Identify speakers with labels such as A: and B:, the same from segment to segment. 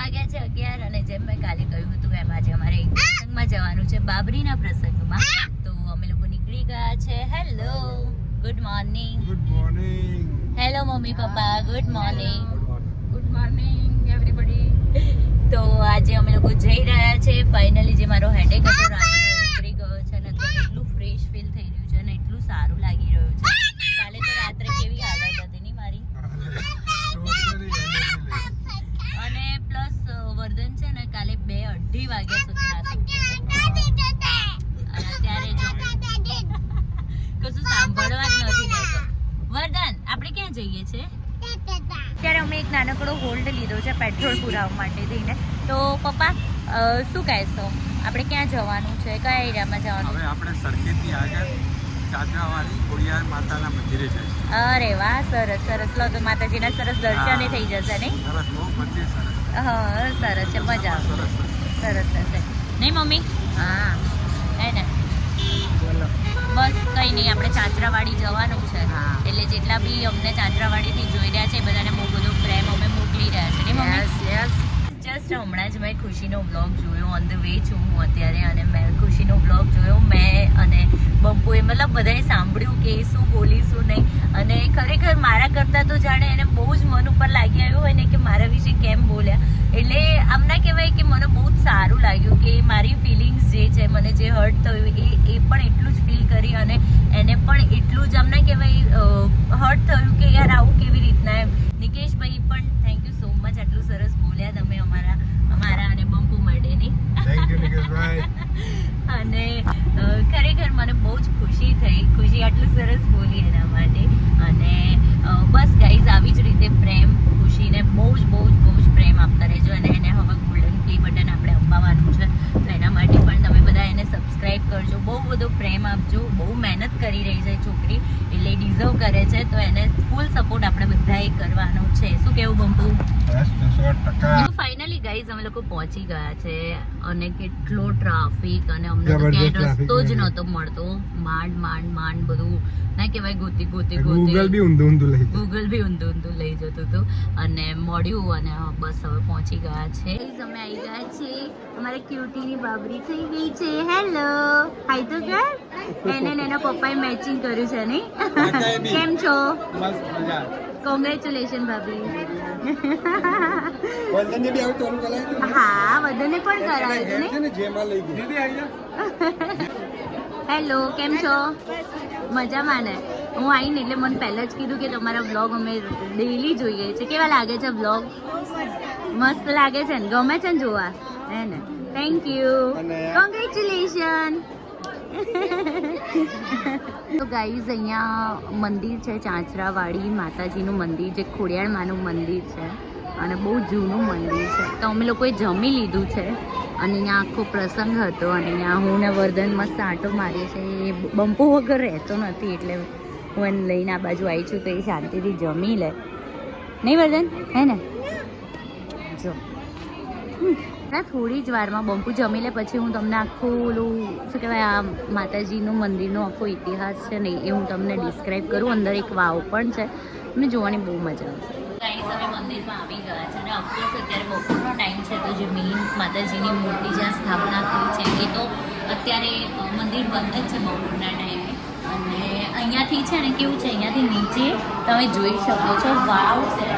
A: વાગ્યા છે અગિયાર અને જેમ મેં કાલે કહ્યું હતું એમ આજે અમારે એક પ્રસંગમાં જવાનું છે બાબરીના પ્રસંગમાં. તો અમે લોકો નીકળી ગયા છે. Hello good morning
B: good morning
A: hello mummy papa. Good morning
C: good morning everybody
A: તો આજે અમે લોકો જઈ રહ્યા છે. ફાઇનલી જે મારો હેડેક હતો રાતનો ઉતરી ગયો છે અને અત્યારે એટલું ફ્રેશ ફીલ થઈ રહ્યું છે અને એટલું સારું લાગી રહ્યું છે કાલે તો રાત્રે કેવી હાલત હતી નહીં મારી અને પ્લસ વર્ધન છે ને કાલે બે અઢી વાગ્યા સુધી નાસ્તો અને અત્યારે જો કશું સાંભળવા જ નથી રહેતો વર્ધન આપણે ક્યાં જઈએ છે અત્યારે અમે એક નાનકડો હોલ્ડ લીધો છે પેટ્રોલ પુરાવવા માટે થઈને. તો પપ્પા શું કહેશો? આપણે ક્યાં જવાનું છે? કયા એરિયામાં જવાનું
B: હવે આપણે સરખેજની આગળ ચાચાવાળી ખોડિયાર માતાના મંદિરે જઈશું.
A: અરે વાહ સરસ સરસ. લો તો માતાજીના સરસ દર્શન થઈ જશે નહીં?
B: સરસ બહુ મંદિર સરસ.
A: હા સરસ છે મજા
B: સરસ. સરસ
A: સરસ. નહીં મમ્મી? હા હે ને? બસ કંઈ નહીં આપણે ચાંચરાવાડી જવાનું છે. એટલે જેટલા બી અમને ચાંચરાવાડીથી જોઈ રહ્યા છે બધાને બહુ બધો પ્રેમ અમે મોકલી રહ્યા છે. નહીં મમ્મી? જસ્ટ હમણાં જ મેં ખુશીનો બ્લોગ જોયો ઓન ધ વે છું હું અત્યારે અને મેં ખુશીનો બ્લોગ જોયો મેં અને બમ્પુએ મતલબ બધાએ સાંભળ્યું કે શું બોલી શું નહીં. અને ખરેખર મારા કરતાં તો જાણે એને બહુ જ મન ઉપર લાગી આવ્યું હોય ને કે મારા વિશે કેમ બોલ્યા. એટલે આમ ના કહેવાય કે મને બહુ જ સારું લાગ્યું કે મારી ફિલિંગ્સ જે છે મને જે હર્ટ થયું એ પણ એટલું જ ફીલ કરી અને એને પણ એટલું જ અમને કહેવાય હર્ટ થયું કે યાર આવું કેવી રીતના એમ. નિકેશભાઈ પણ થેન્ક યુ સો મચ આટલું સરસ બોલ્યા તમે અમારા અમારા અને બંપુ માટેની અને ખરેખર મને બહુ જ ખુશી થઈ ખુશી આટલું સરસ બોલી એના માટે. અને બસ ગાઈઝ આવી જ રીતે પ્રેમ ખુશીને બહુ જ બહુ જ બહુ જ પ્રેમ આપતા રહેજો અને એને હવે ગોલ્ડન પ્લે બટન આપણે અપાવવાનું છે તો એના માટે પણ તમે બધા એને સબસ્ક્રાઇબ કરજો બહુ બધો પ્રેમ આપજો બહુ કરી છે છોકરી એટલે ડિઝર્વ કરે છે તો એને ફૂલ સપોર્ટ આપણે બધાએ કરવાનો છે. શું કેવું બંપુ ફાઇનલી ગાઈઝ અમે લોકો પહોંચી ગયા છે અને કેટલો ટ્રાફિક અને અમને તો ક્યાંય રસ્તો જ નહોતો મળતો. માંડ માંડ માંડ બધું. ના કહેવાય ગોતી ગોતી
B: ગૂગલ
A: ગોતી.
B: બી ઊંધું ઊંધું લઈ
A: ગૂગલ બી ઊંધું ઊંધું લઈ જતું હતું અને મળ્યું અને બસ હવે પહોંચી ગયા છે. અમે આવી ગયા છે અમારે ક્યુટીની બાબરી થઈ ગઈ છે. હેલો હાય તો કર એને ને એના પપ્પાએ મેચિંગ કર્યું છે નહીં? કેમ છો?
B: મસ્ત
A: કોંગ્રેચ્યુલેશન ભાભી.
B: કરાય
A: હા વદને પણ ને
B: જા
A: હેલો કેમ છો? મજામાં ને? હું આવીને એટલે મને પહેલાં જ કીધું કે તમારા બ્લોગ અમે ડેઈલી જોઈએ છે. કેવા લાગે છે બ્લોગ મસ્ત લાગે છે ને? ગમે છે ને જોવા? હે ને? થેન્ક યુ કોંગ્રેચ્યુલેશન તો ગાઈઝ અહીંયા મંદિર છે, ચાંચરાવાડી, માતાજીનું મંદિર જે ખોડિયાળમાનું મંદિર છે અને બહુ જૂનું મંદિર છે. તો અમે લોકોએ જમી લીધું છે અને અહીંયા આખો પ્રસંગ હતો અને અહીંયા હું ને વર્ધન મસ્ત આંટો મારીએ છીએ. એ બંપો વગર રહેતો નથી, એટલે હું એને લઈને આ બાજુ આવી છું તો એ શાંતિથી જમી લે. નહીં વર્ધન? હે ને? જો. ના, થોડી જ વારમાં બંપુ જમી લે, પછી હું તમને આખું ઓલું, શું કહેવાય, આ માતાજીનું મંદિરનો આખો ઇતિહાસ છે ને, એ હું તમને ડિસ્ક્રાઇબ કરું. અંદર એક વાવ પણ છે. મને જોવાની બહુ મજા આવી છે બપોરનો ટાઈમ છે, તો જે મેઇન માતાજીની મૂર્તિ જ્યાં સ્થાપના છે, એ તો અત્યારે મંદિર બંધ જ છે બપોરના ટાઈમે અને અહીંયાથી છે ને, કેવું છે, અહીંયાથી નીચે તમે જોઈ શકો છો, વાવ છે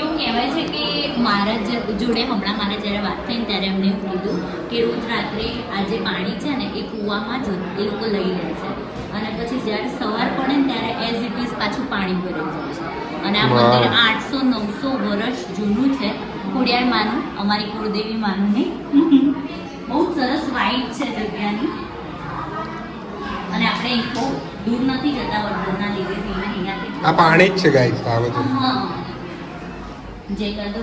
A: એવું કહેવાય છે કે મારા જોડે હમણાં મારે જ્યારે વાત થઈ ને ત્યારે એમને એવું કીધું કે રોજ રાત્રે આ જે પાણી છે ને એ કૂવામાં જ એ લોકો લઈ લે છે. અને પછી જ્યારે સવાર પડે ને ત્યારે એઝ ઇટ ઇઝ પાછું પાણી ભરાઈ જાય છે. અને આ મંદિર આઠસો નવસો વર્ષ જૂનું છે. ખોડિયાર માનું અમારી કુળદેવી માનું નહીં બહુ સરસ વાઇટ છે જગ્યાની. અને આપણે બહુ દૂર નથી જતા વરસાદના લીધે
B: આ પાણી જ છે ગાઈસ આ બધું.
A: જય દો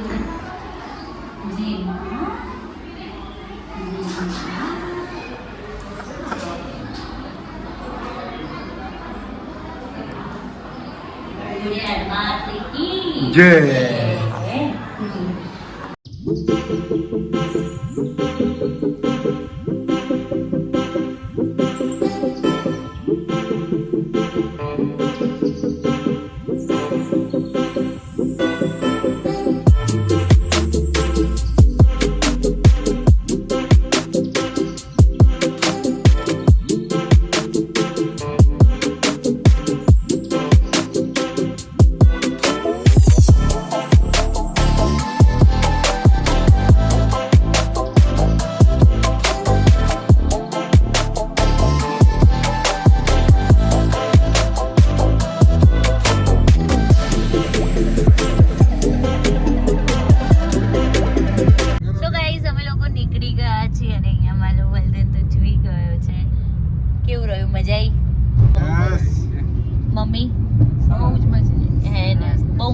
A: જી
B: જય.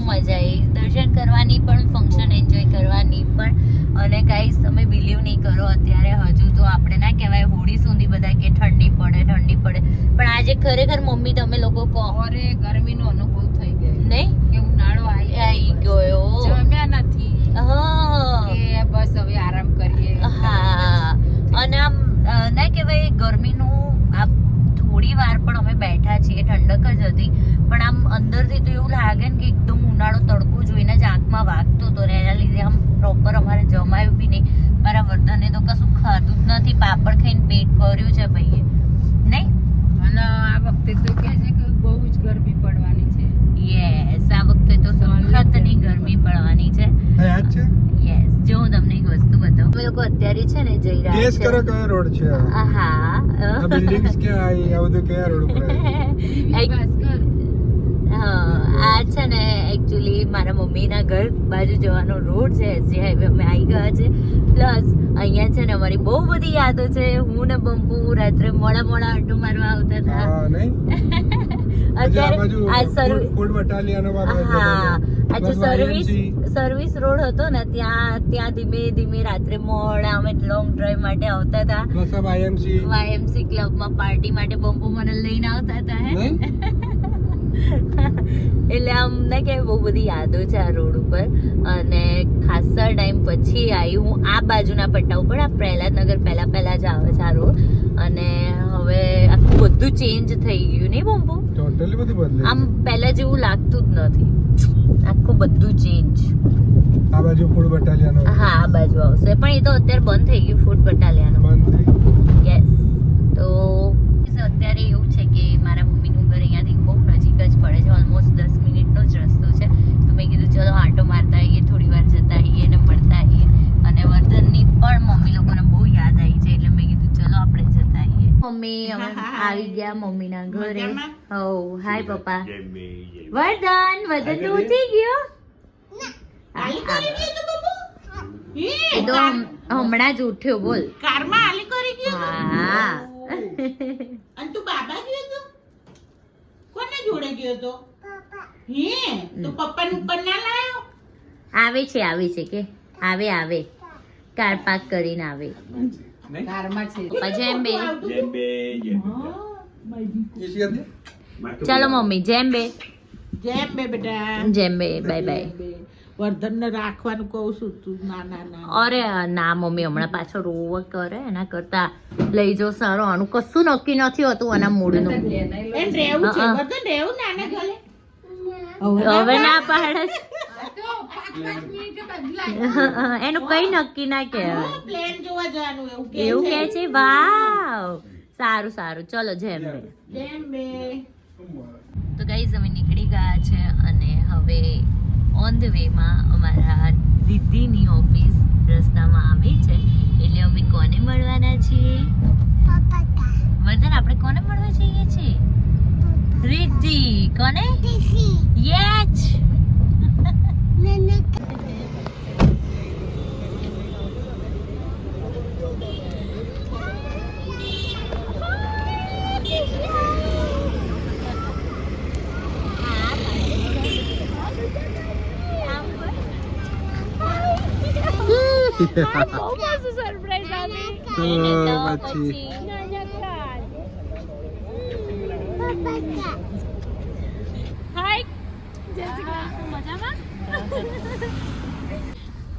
A: મજા આવી. દર્શન કરવાની પણ ફંક્શન એન્જોય કરવાની પણ. અને ગાઈસ તમે બિલીવ નહીં કરો અત્યારે હજુ તો આપણે ના કહેવાય હોળી સુધી બધા કે ઠંડી પડે ઠંડી પડે. પણ આજે ખરેખર મમ્મી તમે લોકો કહો.
C: અરે ગરમીનો અનુભવ થઈ ગયો.
A: નહીં?
C: કે ઉનાળો આવી
A: ગયો
C: જમ્યા નથી.
A: હા.
C: બસ હવે આરામ કરીએ.
A: હા. અને આમ ના કહેવાય ગરમીનું આ થોડી વાર પણ અમે બેઠા છીએ ઠંડક જ હતી. પણ આમ અંદરથી તો એવું લાગે ને કે એકદમ ઉનાળો તડકો જોઈને જ આંખમાં વાગતો હતો ને એના લીધે આમ પ્રોપર અમારે જમાયું બી નહીં. મારા વર્ધને તો કશું ખાધું જ નથી પાપડ ખાઈને પેટ ભર્યું છે ભાઈએ. નહીં?
C: અને આ વખતે તો કહે છે કે બહુ જ ગરમી પડવાની છે.
A: યસ આ વખતે તો સખતની ગરમી પડવાની છે.
D: છે?
A: યસ જો હું તમને એક વસ્તુ બતાવું. અમે લોકો અત્યારે છે ને જઈ રહ્યા
D: કરો કયો રોડ છે?
A: હા.
D: આ બિલ્ડિંગ્સ કે આવી આ બધું કયા રોડ ઉપર
A: આ છે ને એકચ્યુઅલી મારા મમ્મીના ઘર બાજુ જવાનો રોડ છે એસજી હાઈવે અમે આવી ગયા છે. પ્લસ અહીંયા છે ને અમારી બહુ બધી યાદો છે. હું ને બંપુ રાત્રે મોડા મોડા આંટો મારવા આવતા હતા. અત્યારે આ સર્વિસ હા આજે સર્વિસ સર્વિસ રોડ હતો ને ત્યાં ત્યાં ધીમે ધીમે રાત્રે મોડા અમે લોંગ ડ્રાઈવ માટે આવતા હતા.
D: વાયએમસી
A: વાયએમસી ક્લબમાં પાર્ટી માટે બંપુ મને લઈને આવતા હતા હે. એટલે આમ ના કે બહુ બધી યાદો છે આ રોડ ઉપર. અને ખાસા ટાઈમ પછી આવી હું આ બાજુના પટ્ટા ઉપર આ પ્રહલાદનગર પહેલા પહેલા જ આવે છે આ રોડ. અને હવે આખું બધું ચેન્જ થઈ ગયું નહીં બોમ્બો?
D: ટોટલી બધું બદલાઈ
A: આમ પહેલા જેવું લાગતું જ નથી. આખું બધું ચેન્જ
D: આ બાજુ ફૂડ બટાલિયાનો.
A: હા આ બાજુ આવશે. પણ એ તો અત્યારે બંધ થઈ ગયું ફૂડ બટાલિયાનો.
D: બંધ થઈ
A: યસ તો અત્યારે એવું છે કે મારા મમ્મીનું ઘર અહીંયાથી બહુ નજીક જ પડે છે. ઓલમોસ્ટ દસ મિનિટનો જ રસ્તો છે. તો મેં કીધું ચલો આંટો મારતા આવીએ થોડી વાર જતા આવીએ ને મળતા આવીએ અને વર્ધનની પણ મમ્મી લોકોને બહુ યાદ આવી છે એટલે મેં કીધું ચલો આપણે જતા આવીએ મમ્મી અમે આવી ગયા મમ્મીના ઘરે. હો હાય પપ્પા. વર્ધન વર્ધન તો ઉઠી ગયો. એ તો હમણાં જ ઉઠ્યો બોલ.
E: કારમાં આલી કરી ગયો
A: હા.
E: અને તું બાબા ગયો તો? કોને જોડે ગયો તો? હે તો પપ્પાને ઉપર ના લાયો?
A: આવે છે આવે છે કે. આવે આવે. કાર પાર્ક કરીને આવે.
C: કારમાં છે.
A: પપ્પા જેમ બે.
D: એસી હતી?
A: ચાલો મમ્મી જેમ બે.
E: જેમ બે બેટા.
A: જેમ બે બાય બાય.
E: વર્ધન રાખવાનું કહું છું તું ના ના ના
A: અરે ના મમ્મી હમણાં પાછો રોવ કરે એના કરતા લઈ જાઓ સારો. આનું કશું નક્કી નથી હોતું આના
E: ગલે
A: હવે ના પાડે. એનું કઈ નક્કી ના કહેવાય
E: પ્લેન જોવા જવાનું એવું કે
A: એવું કે છે? વાવ! સારું સારું. ચલો જેમ બે.
E: જેમ બે.
A: તો ગાઈઝ અમે નીકળી ગયા છે અને હવે ઓન ધ વેમાં અમારા દીદીની ઓફિસ રસ્તામાં આવી છે. એટલે અમે કોને મળવાના છીએ? વર્ધન આપણે કોને મળવા જઈએ છીએ? રિદ્ધિ કોને? યેચ
D: તો પછી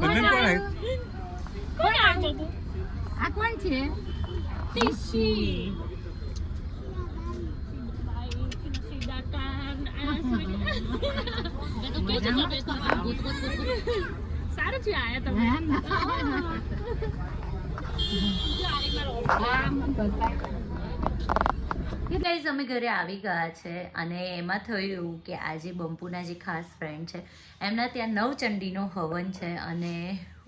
B: વર્ધન કોણ આવ્યું?
C: આ કોણ છે સારું છે આયા તમે.
A: ગાઈઝ અમે ઘરે આવી ગયા છે અને એમાં થયું એવું કે આજે બંપુના જે ખાસ ફ્રેન્ડ છે એમના ત્યાં નવચંડીનો હવન છે અને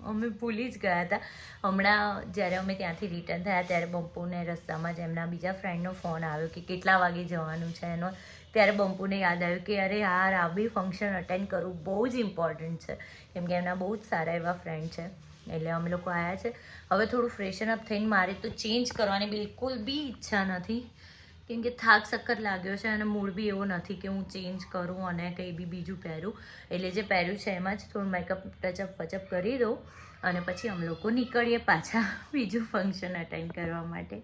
A: અમે ભૂલી જ ગયા હતા. હમણાં જ્યારે અમે ત્યાંથી રિટર્ન થયા ત્યારે બંપુને રસ્તામાં જ એમના બીજા ફ્રેન્ડનો ફોન આવ્યો કે કેટલા વાગે જવાનું છે એનો ત્યારે બંપુને યાદ આવ્યું કે, અરે યાર, આ બી ફંક્શન અટેન્ડ કરવું બહુ જ ઇમ્પોર્ટન્ટ છે. કેમ કે એમના બહુ જ સારા એવા ફ્રેન્ડ છે. એટલે અમે લોકો આવ્યા છે. હવે થોડું ફ્રેશન અપ થઈને મારે તો ચેન્જ કરવાની બિલકુલ બી ઈચ્છા નથી. કેમ કે થાક સખત લાગ્યો છે અને મૂડ બી એવો નથી કે હું ચેન્જ કરું અને કંઈ બી બીજું પહેરું. એટલે જે પહેર્યું છે એમાં જ થોડું મેકઅપ ટચઅપ વચઅપ કરી દઉં અને પછી અમે લોકો નીકળીએ પાછા બીજું ફંક્શન અટેન્ડ કરવા માટે.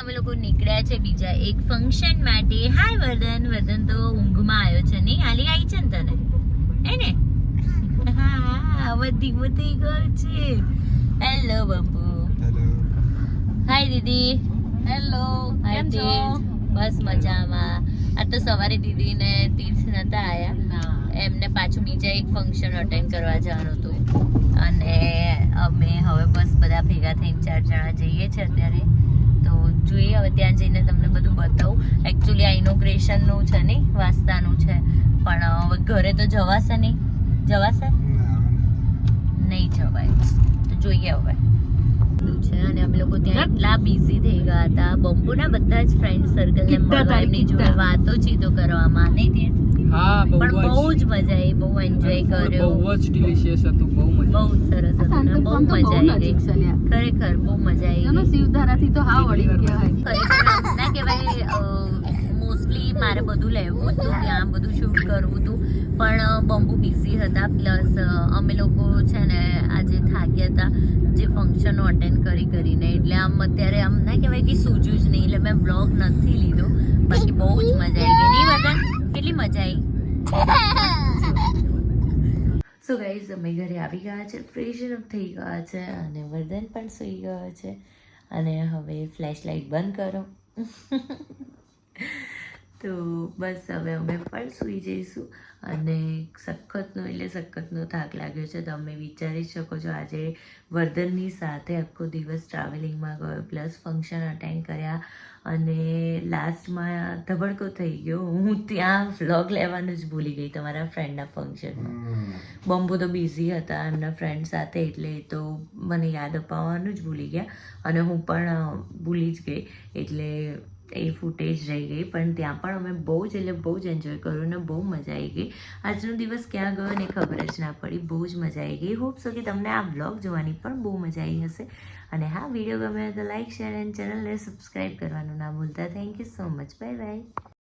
A: અમે લોકો નીકળ્યા છે બીજા એક ફંક્શન માટે. હાય વર્ધન. વર્ધન તો ઊંઘમાં આવ્યો છે નહીં? હાલી આવી છે ને તને? હે ને? હા હવે ધીમો થઈ ગયો છે હેલો
D: બાપુ
A: હાય દીદી. હેલો હાય બસ મજામાં. આ તો સવારે દીદીને તીર્થ નતા આયા. એમને પાછું બીજા એક ફંક્શન અટેન્ડ કરવા જવાનું હતું. અને અમે હવે બસ બધા ભેગા થઈને ચાર જણા જઈએ છીએ અત્યારે. તો જોઈએ હવે ત્યાં જઈને તમને બધું બતાવું. એકચ્યુઅલી આ ઇનોગ્રેશનનું છે નહીં વાસ્તાનું છે. પણ હવે ઘરે તો જવાશે નહીં? જવાશે? નહીં જવાય. તો જોઈએ હવે. છે અને એટલા બિઝી થઈ ગયા હતા. બંબુના બધા જ ફ્રેન્ડ સર્કલ ને મળવા એમની જોડે વાતોચીતો કરવામાં નહીં તીર્થ
F: હા
A: પણ બહુ
F: જ
A: જ મજા આવી બહુ એન્જોય કર્યો.
F: બહુ જ ડિલિશિયસ હતું બહુ મજા
A: બહુ સરસ હતું બહુ મજા આવી ગઈ ખરેખર બહુ મજા આવી ગઈ.
C: શિવધારાથી તો હા વળી ગયા
A: ખરેખર ના કહેવાય મોસ્ટલી મારે બધું લેવું હતું, ત્યાં બધું શૂટ કરવું હતું. પણ બંબુ બિઝી હતા પ્લસ અમે લોકો છે ને આજે થાક્યા હતા જે ફંક્શનો અટેન્ડ કરી કરીને. એટલે આમ અત્યારે આમ ના કહેવાય કે સૂજ્યું જ નહીં. એટલે મેં બ્લોગ નથી લીધો. બાકી બહુ જ મજા આવી ગઈ. નહીં બધા? કેટલી મજા આવી? સો ગાઈઝ અમે ઘરે આવી ગયા છે. ફ્રેશ અપ થઈ ગયા છે અને વર્ધન પણ સૂઈ ગયો છે. અને હવે ફ્લેશ લાઇટ બંધ કરો. તો બસ હવે અમે પણ સૂઈ જઈશું. અને સખતનો એટલે સખતનો થાક લાગ્યો છે. તમે વિચારી શકો છો આજે વર્ધનની સાથે આખો દિવસ ટ્રાવેલિંગમાં ગયો પ્લસ ફંક્શન અટેન્ડ કર્યા અને લાસ્ટમાં ધબડકો થઈ ગયો. હું ત્યાં વ્લોગ લેવાનું જ ભૂલી ગઈ તમારા ફ્રેન્ડના ફંક્શનમાં બોમ્બો તો બિઝી હતા એમના ફ્રેન્ડ સાથે એટલે તો મને યાદ અપાવવાનું જ ભૂલી ગયા. અને હું પણ ભૂલી જ ગઈ એટલે એ ફૂટેજ રહી ગઈ. પણ ત્યાં પણ અમે બહુ જ એટલે બહુ જ એન્જોય કર્યું અને બહુ મજા આવી ગઈ. આજનો દિવસ ક્યાં ગયો ને ખબર જ ના પડી. બહુ જ મજા આવી ગઈ. હોપ સો કે તમને આ બ્લોગ જોવાની પણ બહુ મજા આવી હશે. અને હા વીડિયો ગમે તો લાઇક શેર એન્ડ ચેનલને સબસ્ક્રાઈબ કરવાનું ના ભૂલતા. Thank you so much bye bye